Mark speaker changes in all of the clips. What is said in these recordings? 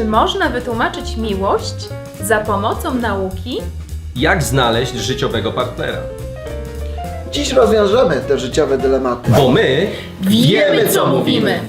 Speaker 1: Czy można wytłumaczyć miłość za pomocą nauki?
Speaker 2: Jak znaleźć życiowego partnera?
Speaker 3: Dziś rozwiążemy te życiowe dylematy.
Speaker 2: Bo my wiemy, co mówimy.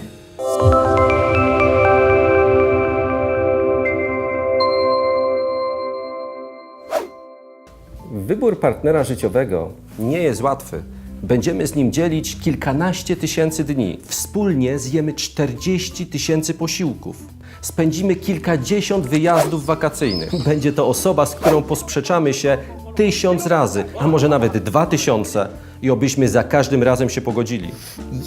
Speaker 2: Wybór partnera życiowego nie jest łatwy. Będziemy z nim dzielić kilkanaście tysięcy dni. Wspólnie zjemy 40 tysięcy posiłków. Spędzimy kilkadziesiąt wyjazdów wakacyjnych. Będzie to osoba, z którą posprzeczamy się tysiąc razy, a może nawet dwa tysiące i obyśmy za każdym razem się pogodzili.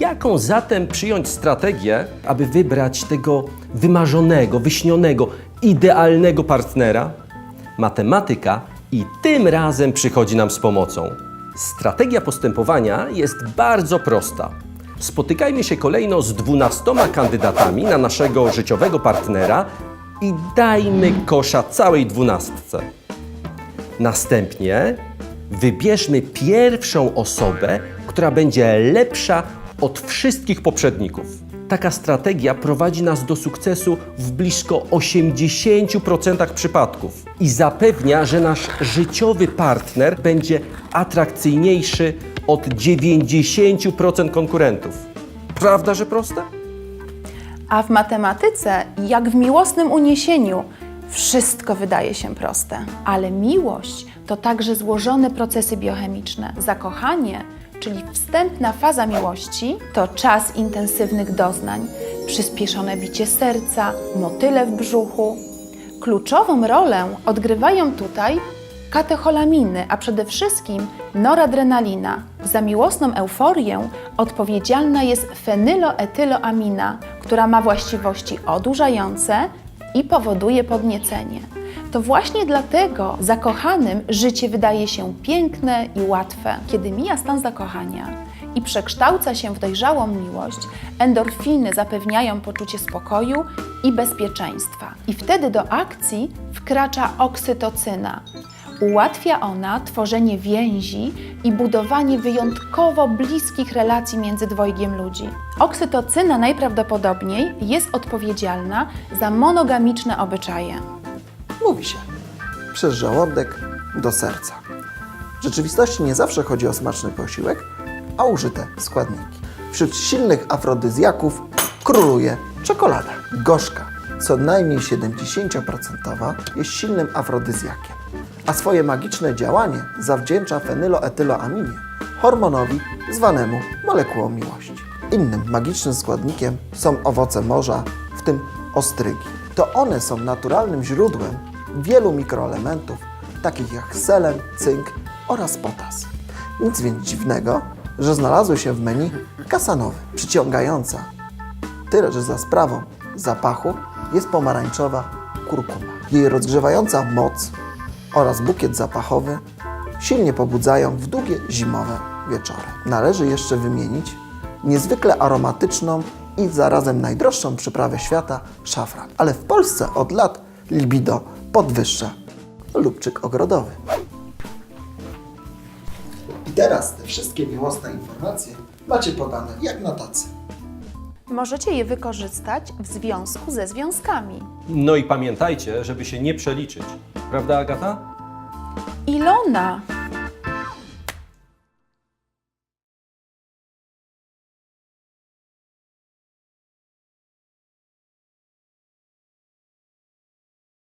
Speaker 2: Jaką zatem przyjąć strategię, aby wybrać tego wymarzonego, wyśnionego, idealnego partnera? Matematyka i tym razem przychodzi nam z pomocą. Strategia postępowania jest bardzo prosta. Spotykajmy się kolejno z 12 kandydatami na naszego życiowego partnera i dajmy kosza całej dwunastce. Następnie wybierzmy pierwszą osobę, która będzie lepsza od wszystkich poprzedników. Taka strategia prowadzi nas do sukcesu w blisko 80% przypadków i zapewnia, że nasz życiowy partner będzie atrakcyjniejszy od 90% konkurentów. Prawda, że proste?
Speaker 4: A w matematyce, jak w miłosnym uniesieniu, wszystko wydaje się proste. Ale miłość to także złożone procesy biochemiczne. Zakochanie, czyli wstępna faza miłości, to czas intensywnych doznań, przyspieszone bicie serca, motyle w brzuchu. Kluczową rolę odgrywają tutaj katecholaminy, a przede wszystkim noradrenalina. Za miłosną euforię odpowiedzialna jest fenyloetyloamina, która ma właściwości odurzające i powoduje podniecenie. To właśnie dlatego zakochanym życie wydaje się piękne i łatwe. Kiedy mija stan zakochania i przekształca się w dojrzałą miłość, endorfiny zapewniają poczucie spokoju i bezpieczeństwa. I wtedy do akcji wkracza oksytocyna. Ułatwia ona tworzenie więzi i budowanie wyjątkowo bliskich relacji między dwojgiem ludzi. Oksytocyna najprawdopodobniej jest odpowiedzialna za monogamiczne obyczaje.
Speaker 3: Mówi się, przez żołądek do serca. W rzeczywistości nie zawsze chodzi o smaczny posiłek, a użyte składniki. Wśród silnych afrodyzjaków króluje czekolada. Gorzka, co najmniej 70% jest silnym afrodyzjakiem, a swoje magiczne działanie zawdzięcza fenyloetyloaminie, hormonowi zwanemu molekułą miłości. Innym magicznym składnikiem są owoce morza, w tym ostrygi. To one są naturalnym źródłem wielu mikroelementów, takich jak selen, cynk oraz potas. Nic więc dziwnego, że znalazły się w menu kasanowe, przyciągająca. Tyle, że za sprawą zapachu jest pomarańczowa kurkuma. Jej rozgrzewająca moc oraz bukiet zapachowy silnie pobudzają w długie zimowe wieczory. Należy jeszcze wymienić niezwykle aromatyczną i zarazem najdroższą przyprawę świata szafran. Ale w Polsce od lat libido podwyższa lubczyk ogrodowy. I teraz te wszystkie miłosne informacje macie podane jak na tacy.
Speaker 4: Możecie je wykorzystać w związku ze związkami.
Speaker 2: No i pamiętajcie, żeby się nie przeliczyć. Prawda, Agata?
Speaker 4: Ilona,